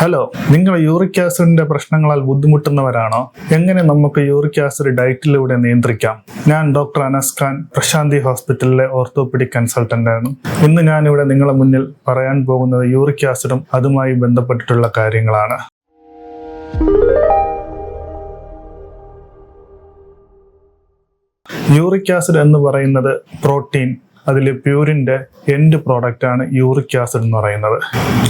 Hello നിങ്ങൾ uric ആസിഡിന്റെ പ്രശ്നങ്ങളാൽ ബുദ്ധിമുട്ടുന്നവരാണോ? എങ്ങനെ നമുക്ക് യൂറിക് ആസിഡ് ഡയറ്റിലൂടെ നിയന്ത്രിക്കാം? ഞാൻ ഡോക്ടർ അനസ് ഖാൻ പ്രശാന്തി ഹോസ്പിറ്റലിലെ ഓർത്തോപെഡിക് കൺസൾട്ടന്റ് ആണ്. ഇന്ന് ഞാനിവിടെ നിങ്ങളുടെ മുന്നിൽ പറയാൻ പോകുന്നത് യൂറിക് ആസിഡും അതുമായി ബന്ധപ്പെട്ടിട്ടുള്ള കാര്യങ്ങളാണ്. യൂറിക് ആസിഡ് എന്ന് പറയുന്നത് പ്രോട്ടീൻ അതിൽ പ്യൂരിന്റെ എൻഡ് പ്രോഡക്റ്റ് ആണ് യൂറിക് ആസിഡ് എന്ന് പറയുന്നത്.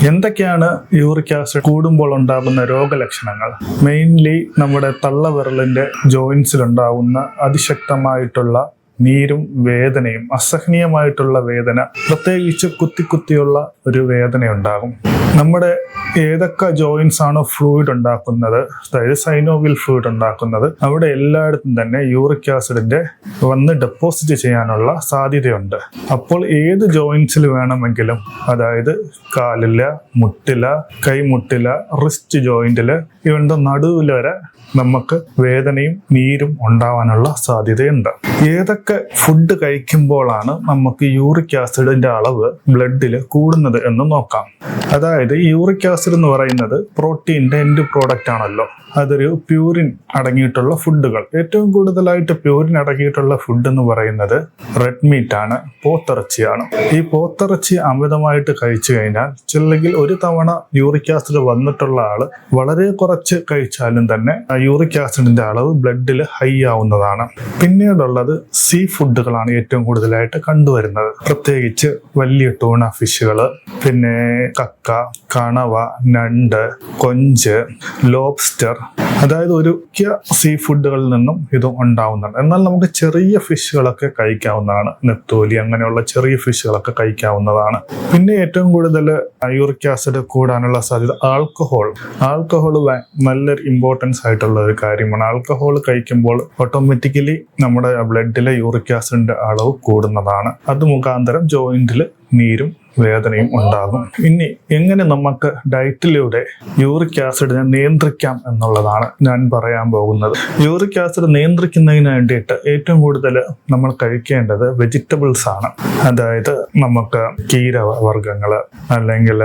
എന്തൊക്കെയാണ് യൂറിക് ആസിഡ് കൂടുമ്പോൾ ഉണ്ടാകുന്ന രോഗലക്ഷണങ്ങൾ? മെയിൻലി നമ്മുടെ തള്ളവിരലിന്റെ ജോയിൻസിൽ ഉണ്ടാകുന്ന അതിശക്തമായിട്ടുള്ള നീരും വേദനയും അസഹനീയമായിട്ടുള്ള വേദന പ്രത്യേകിച്ച് കുത്തി കുത്തിയുള്ള ഒരു വേദന ഉണ്ടാകും നമ്മുടെ ഏതൊക്കെ ജോയിൻസ് ആണോ ഫ്ലൂയിഡ് ഉണ്ടാക്കുന്നത്? അതായത് സൈനോവിൽ ഫ്ലൂയിഡ് ഉണ്ടാക്കുന്നത്. അവിടെ എല്ലായിടത്തും തന്നെ യൂറിക് ആസിഡിന്റെ വന്ന് ഡെപ്പോസിറ്റ് ചെയ്യാനുള്ള സാധ്യതയുണ്ട്. അപ്പോൾ ഏത് ജോയിൻസിൽ വേണമെങ്കിലും അതായത് കാലില്ല മുട്ടില കൈമുട്ടില റിസ്റ്റ് ജോയിന്റിൽ ഇവന്റെ നടുവിൽ വരെ നമുക്ക് വേദനയും നീരും ഉണ്ടാവാനുള്ള സാധ്യതയുണ്ട്. ഏതൊക്കെ ഫുഡ് കഴിക്കുമ്പോഴാണ് നമുക്ക് യൂറിക് ആസിഡിന്റെ അളവ് ബ്ലഡിൽ കൂടുന്നത് എന്ന് നോക്കാം. അതായത് യൂറിക് ആസിഡ് എന്ന് പറയുന്നത് പ്രോട്ടീന്റെ എൻഡ് പ്രോഡക്റ്റ് ആണല്ലോ. അതൊരു പ്യൂരിൻ അടങ്ങിയിട്ടുള്ള ഫുഡുകൾ. ഏറ്റവും കൂടുതലായിട്ട് പ്യൂരിൻ അടങ്ങിയിട്ടുള്ള ഫുഡ് എന്ന് പറയുന്നത് റെഡ് മീറ്റ് ആണ് പോത്തിറച്ചിയാണ്. ഈ പോത്തിറച്ചി അമിതമായിട്ട് കഴിച്ചു കഴിഞ്ഞാൽ ചില്ലെങ്കിൽ ഒരു തവണ യൂറിക് ആസിഡ് വന്നിട്ടുള്ള ആൾ വളരെ കുറച്ച് കഴിച്ചാലും തന്നെ യൂറിക് ആസിഡിന്റെ അളവ് ബ്ലഡിൽ ഹൈ ആവുന്നതാണ്. പിന്നീടുള്ളത് സീ ഫുഡുകളാണ് ഏറ്റവും കൂടുതലായിട്ട് കണ്ടുവരുന്നത്. പ്രത്യേകിച്ച് വലിയ ടൂണ ഫിഷുകൾ പിന്നെ കക്ക കണവ നണ്ട് കൊഞ്ച് ലോബ്സ്റ്റർ അതായത് ഒരു മുഖ്യ സീ ഫുഡുകളിൽ നിന്നും ഇത് ഉണ്ടാവുന്നുണ്ട് എന്നാൽ നമുക്ക് ചെറിയ ഫിഷുകളൊക്കെ കഴിക്കാവുന്നതാണ്. നെത്തോലി അങ്ങനെയുള്ള ചെറിയ ഫിഷുകളൊക്കെ കഴിക്കാവുന്നതാണ്. പിന്നെ ഏറ്റവും കൂടുതൽ യൂറിക് ആസിഡ് കൂടാനുള്ള സാധ്യത ആൽക്കഹോൾ. ആൽക്കഹോൾ നല്ലൊരു ഇമ്പോർട്ടൻസ് ആയിട്ടുള്ള ഒരു കാര്യമാണ്. ആൽക്കഹോൾ കഴിക്കുമ്പോൾ ഓട്ടോമാറ്റിക്കലി നമ്മുടെ ബ്ലഡിലെ യൂറിക് ആസിഡിന്റെ അളവ് കൂടുന്നതാണ്. അത് മുഖാന്തരം ജോയിന്റിൽ നീരും വേദനയും ഉണ്ടാകും. ഇനി എങ്ങനെ നമുക്ക് ഡയറ്റിലൂടെ യൂറിക് ആസിഡിനെ നിയന്ത്രിക്കാം എന്നുള്ളതാണ് ഞാൻ പറയാൻ പോകുന്നത്. യൂറിക് ആസിഡ് നിയന്ത്രിക്കുന്നതിന് വേണ്ടിയിട്ട് ഏറ്റവും കൂടുതൽ നമ്മൾ കഴിക്കേണ്ടത് വെജിറ്റബിൾസ് ആണ്. അതായത് നമുക്ക് കീര വർഗങ്ങൾ അല്ലെങ്കിൽ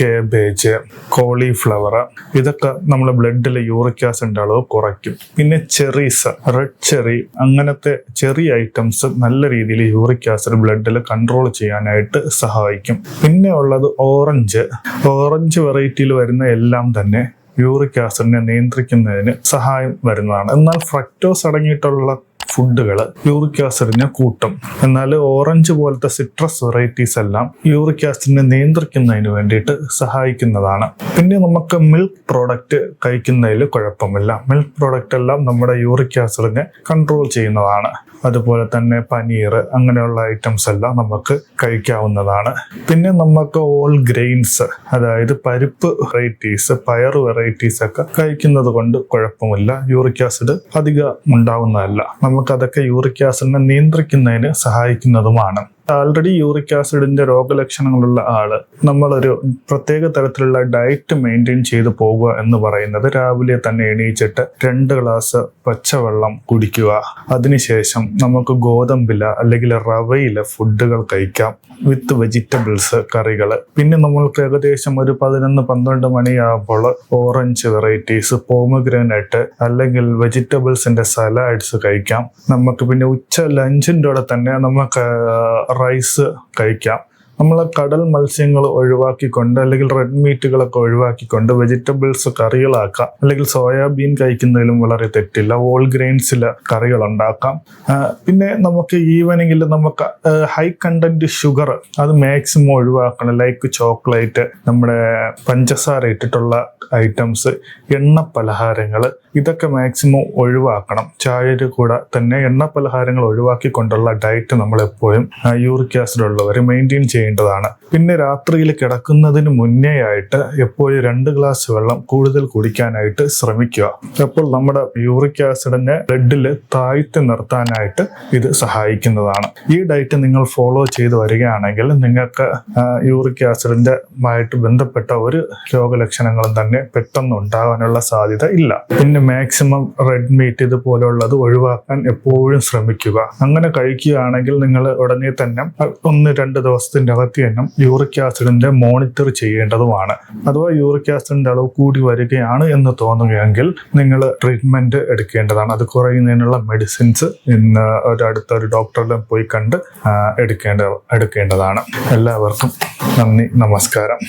കേബേജ് കോളിഫ്ലവർ ഇതൊക്കെ നമ്മുടെ ബ്ലഡിൽ യൂറിക് ആസിഡിന്റെ അളവ് കുറയ്ക്കും. പിന്നെ ചെറീസ് റെഡ് ചെറി അങ്ങനത്തെ ചെറിയ ഐറ്റംസ് നല്ല രീതിയിൽ യൂറിക് ആസിഡ് ബ്ലഡിൽ കൺട്രോൾ ചെയ്യാനായിട്ട് സഹായിക്കും. പിന്നെ ഉള്ളത് ഓറഞ്ച് ഓറഞ്ച് വെറൈറ്റിയിൽ വരുന്ന എല്ലാം തന്നെ യൂറിക് ആസിഡിനെ നിയന്ത്രിക്കുന്നതിന് സഹായം വരുന്നതാണ്. എന്നാൽ ഫ്രക്ടോസ് അടങ്ങിയിട്ടുള്ള ഫുഡുകൾ യൂറിക് ആസിഡിനെ കൂട്ടും. എന്നാൽ ഓറഞ്ച് പോലത്തെ സിട്രസ് വെറൈറ്റീസ് എല്ലാം യൂറിക് ആസിഡിനെ നിയന്ത്രിക്കുന്നതിന് വേണ്ടിയിട്ട് സഹായിക്കുന്നതാണ്. പിന്നെ നമുക്ക് മിൽക്ക് പ്രോഡക്റ്റ് കഴിക്കുന്നതിൽ കുഴപ്പമില്ല. മിൽക്ക് പ്രോഡക്റ്റ് എല്ലാം നമ്മുടെ യൂറിക് ആസിഡിനെ കൺട്രോൾ ചെയ്യുന്നതാണ്. അതുപോലെ തന്നെ പനീർ അങ്ങനെയുള്ള ഐറ്റംസ് എല്ലാം നമുക്ക് കഴിക്കാവുന്നതാണ്. പിന്നെ നമുക്ക് ഓൾ ഗ്രെയിൻസ് അതായത് പരിപ്പ് വെറൈറ്റീസ് പയർ വെറൈറ്റീസ് ഒക്കെ കഴിക്കുന്നത് കൊണ്ട് കുഴപ്പമില്ല. യൂറിക് ആസിഡ് അധികം ഉണ്ടാവുന്നതല്ല. നമുക്കതൊക്കെ യൂറിക് ആസിഡിനെ നിയന്ത്രിക്കുന്നതിന് സഹായിക്കുന്നതുമാണ്. ആൾറെഡി യൂറിക് ആസിഡിന്റെ രോഗലക്ഷണങ്ങളുള്ള ആൾ നമ്മളൊരു പ്രത്യേക തരത്തിലുള്ള ഡയറ്റ് മെയിന്റെയിൻ ചെയ്തു പോകുക എന്ന് പറയുന്നത് രാവിലെ തന്നെ എണീച്ചിട്ട് രണ്ട് ഗ്ലാസ് പച്ചവെള്ളം കുടിക്കുക. അതിനുശേഷം നമുക്ക് ഗോതമ്പില അല്ലെങ്കിൽ റവയില ഫുഡുകൾ കഴിക്കാം. വിത്ത് വെജിറ്റബിൾസ് കറികൾ. പിന്നെ നമ്മൾക്ക് ഏകദേശം ഒരു പതിനൊന്ന് പന്ത്രണ്ട് മണിയാകുമ്പോൾ ഓറഞ്ച് വെറൈറ്റീസ് പോമഗ്രാനൈറ്റ് അല്ലെങ്കിൽ വെജിറ്റബിൾസിന്റെ സലാഡ്സ് കഴിക്കാം. നമുക്ക് പിന്നെ ഉച്ച ലഞ്ചിന്റെ കൂടെ തന്നെ നമുക്ക് റൈസ് കഴിക്കാം. നമ്മൾ കടൽ മത്സ്യങ്ങൾ ഒഴിവാക്കിക്കൊണ്ട് അല്ലെങ്കിൽ റെഡ് മീറ്റുകളൊക്കെ ഒഴിവാക്കിക്കൊണ്ട് വെജിറ്റബിൾസ് കറികളാക്കാം. അല്ലെങ്കിൽ സോയാബീൻ കഴിക്കുന്നതിലും വളരെ തെറ്റില്ല. ഓൾ ഗ്രെയിൻസിൽ കറികൾ ഉണ്ടാക്കാം പിന്നെ നമുക്ക് ഈവനിങ്ങിൽ നമുക്ക് ഹൈ കണ്ടന്റ് ഷുഗർ അത് മാക്സിമം ഒഴിവാക്കണം. ലൈക്ക് ചോക്ലേറ്റ് നമ്മുടെ പഞ്ചസാര ഇട്ടിട്ടുള്ള ഐറ്റംസ് എണ്ണ പലഹാരങ്ങൾ ഇതൊക്കെ മാക്സിമം ഒഴിവാക്കണം. ചായയുടെ കൂടെ തന്നെ എണ്ണ പലഹാരങ്ങൾ ഒഴിവാക്കിക്കൊണ്ടുള്ള ഡയറ്റ് നമ്മൾ എപ്പോഴും യൂറിക് ആസിഡ് ഉള്ളവർ മെയിന്റെയിൻ ചെയ്യേണ്ടതാണ്. പിന്നെ രാത്രിയിൽ കിടക്കുന്നതിന് മുന്നേ ആയിട്ട് എപ്പോഴും രണ്ട് ഗ്ലാസ് വെള്ളം കൂടുതൽ കുടിക്കാനായിട്ട് ശ്രമിക്കുക. അപ്പോൾ നമ്മുടെ യൂറിക് ആസിഡിനെ ബ്ലഡിൽ താഴ്ത്തി നിർത്താനായിട്ട് ഇത് സഹായിക്കുന്നതാണ്. ഈ ഡയറ്റ് നിങ്ങൾ ഫോളോ ചെയ്ത് വരികയാണെങ്കിൽ നിങ്ങൾക്ക് യൂറിക് ആസിഡിന്റെ ആയിട്ട് ബന്ധപ്പെട്ട ഒരു രോഗലക്ഷണങ്ങളും തന്നെ പെട്ടെന്ന് ഉണ്ടാകാനുള്ള സാധ്യത ഇല്ല. പിന്നെ മാക്സിമം റെഡ് മീറ്റ് ഇതുപോലുള്ളത് ഒഴിവാക്കാൻ എപ്പോഴും ശ്രമിക്കുക. അങ്ങനെ കഴിക്കുകയാണെങ്കിൽ നിങ്ങൾ ഉടനെ തന്നെ ഒന്ന് രണ്ട് ദിവസത്തിന്റെ നിരവധിയെണ്ണം യൂറിക് ആസിഡിന്റെ മോണിറ്റർ ചെയ്യേണ്ടതുമാണ്. അഥവാ യൂറിക് ആസിഡിന്റെ അളവ് കൂടി വരികയാണ് എന്ന് തോന്നുകയെങ്കിൽ നിങ്ങൾ ട്രീറ്റ്മെന്റ് എടുക്കേണ്ടതാണ്. അത് കുറയുന്നതിനുള്ള മെഡിസിൻസ് ഇന്ന് ഒരു ഒരു ഡോക്ടറിലും പോയി കണ്ട് എടുക്കേണ്ട എടുക്കേണ്ടതാണ്. എല്ലാവർക്കും നന്ദി നമസ്കാരം.